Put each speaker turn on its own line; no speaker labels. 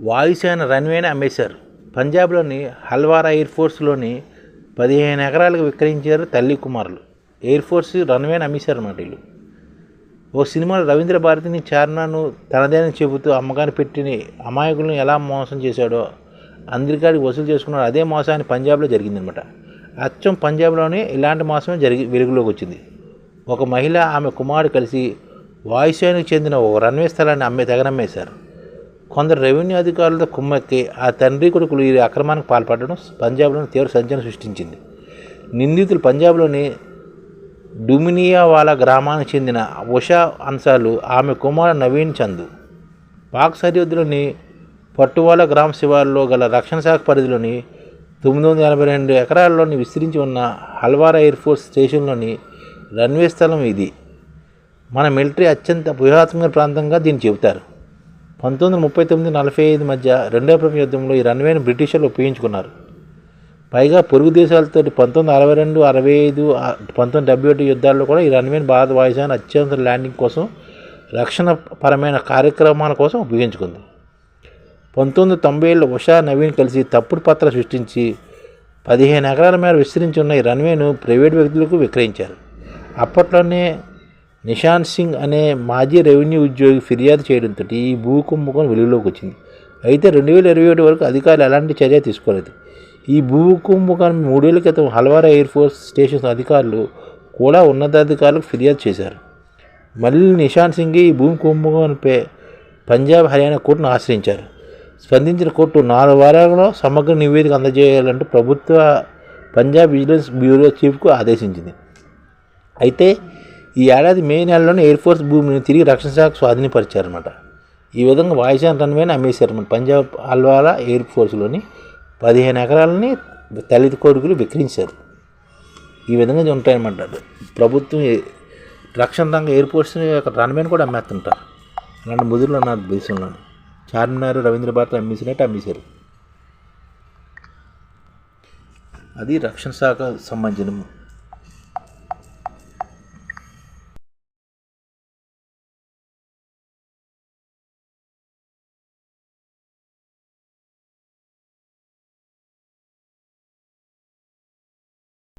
వాయుసేన రన్వేని అమ్మేశారు. పంజాబ్లోని హల్వారా ఎయిర్ ఫోర్స్లోని పదిహేను ఎకరాలకు విక్రయించారు తల్లి కుమారులు. ఎయిర్ ఫోర్స్ రన్వేని అమ్మేశారు అన్నమాట వీళ్ళు. ఓ సినిమాలో రవీంద్ర భారతిని చార్నాను తనదేని చెబుతూ అమ్మగారిని పెట్టిన అమాయకులను ఎలా మోసం చేశాడో అందరికాడికి వసూలు చేసుకున్నాడు. అదే మోసాన్ని పంజాబ్లో జరిగిందనమాట అచ్చం పంజాబ్లోనే ఇలాంటి మోసమే జరిగి వెలుగులోకి వచ్చింది. ఒక మహిళ ఆమె కుమారుడు కలిసి వాయుసేనకు చెందిన ఓ రన్వే స్థలాన్ని అమ్మే తెగనమ్మేశారు కొందరు రెవెన్యూ అధికారులతో కుమ్మక్కి ఆ తండ్రి కొడుకులు ఈ అక్రమానికి పాల్పడడం పంజాబ్లోని తీవ్ర సంచలనం సృష్టించింది. నిందితులు పంజాబ్లోని డుమినియావాలా గ్రామానికి చెందిన ఉషా అన్సాలు ఆమె కుమారుడు నవీన్ చందు పాక్ సరిహద్దులోని పట్టువాల గ్రామ శివారులో గల రక్షణ శాఖ పరిధిలోని తొమ్మిది వందల ఎనభై రెండు ఎకరాల్లోని విస్తరించి ఉన్న హల్వారా ఎయిర్ ఫోర్స్ స్టేషన్లోని రన్వే స్థలం ఇది. మన మిలిటరీ అత్యంత వ్యూహాత్మక ప్రాంతంగా దీన్ని చెబుతారు. పంతొమ్మిది వందల ముప్పై తొమ్మిది నలభై ఐదు మధ్య రెండో ప్రపంచ యుద్ధంలో ఈ రన్వేను బ్రిటిషర్లు ఉపయోగించుకున్నారు పైగా పొరుగు దేశాలతో పంతొమ్మిది అరవై రెండు అరవై ఐదు పంతొమ్మిది డెబ్బై ఒకటి యుద్ధాల్లో కూడా ఈ రన్వేను భారత వాయుసేన అత్యంత ల్యాండింగ్ కోసం రక్షణ పరమైన కార్యక్రమాల కోసం ఉపయోగించుకుంది. పంతొమ్మిది తొంభై ఏళ్ళు ఉషా నవీన్ కలిసి తప్పుడు పత్ర సృష్టించి పదిహేను ఎకరాల మేర విస్తరించి ఉన్న ఈ రన్వేను ప్రైవేట్ వ్యక్తులకు విక్రయించారు. అప్పట్లోనే నిషాంత్ సింగ్ అనే మాజీ రెవెన్యూ ఉద్యోగి ఫిర్యాదు చేయడంతో ఈ భూ కుంభకోణం వెలుగులోకి వచ్చింది. అయితే రెండు వేల ఇరవై ఒకటి వరకు అధికారులు ఎలాంటి చర్య తీసుకోలేదు. ఈ భూ కుంభకోణం మూడేళ్ళ క్రితం హల్వారా ఎయిర్ ఫోర్స్ స్టేషన్ అధికారులు కూడా ఉన్నతాధికారులకు ఫిర్యాదు చేశారు. మళ్ళీ నిషాంత్ సింగ్ ఈ భూమి కుంభకోణంపై పంజాబ్ హర్యానా కోర్టును ఆశ్రయించారు. స్పందించిన కోర్టు నాలుగు వారాలలో సమగ్ర నివేదిక అందజేయాలంటూ ప్రభుత్వ పంజాబ్ విజిలెన్స్ బ్యూరో చీఫ్కు ఆదేశించింది. అయితే ఈ ఏడాది మే నెలలోనే ఎయిర్ ఫోర్స్ భూమిని తిరిగి రక్షణ శాఖ స్వాధీనపరిచారన్నమాట. ఈ విధంగా వాయుసేన రన్వేని అమ్మేశారన్నమాట. పంజాబ్ అల్వాలా ఎయిర్ ఫోర్స్లోని పదిహేను ఎకరాలని తల్లి కొడుకులు విక్రయించారు. ఈ విధంగా ఉంటాయన్నమాట. ప్రభుత్వం రక్షణ రంగ ఎయిర్ ఫోర్స్ యొక్క రన్వేని కూడా అమ్మేస్తుంటారు. అలాంటి ముదురులు ఉన్నారు దేశంలో చార్మినార్ రవీంద్ర భారత్ అమ్మేసినట్టు అమ్మేశారు. అది రక్షణ శాఖ సంబంధించిన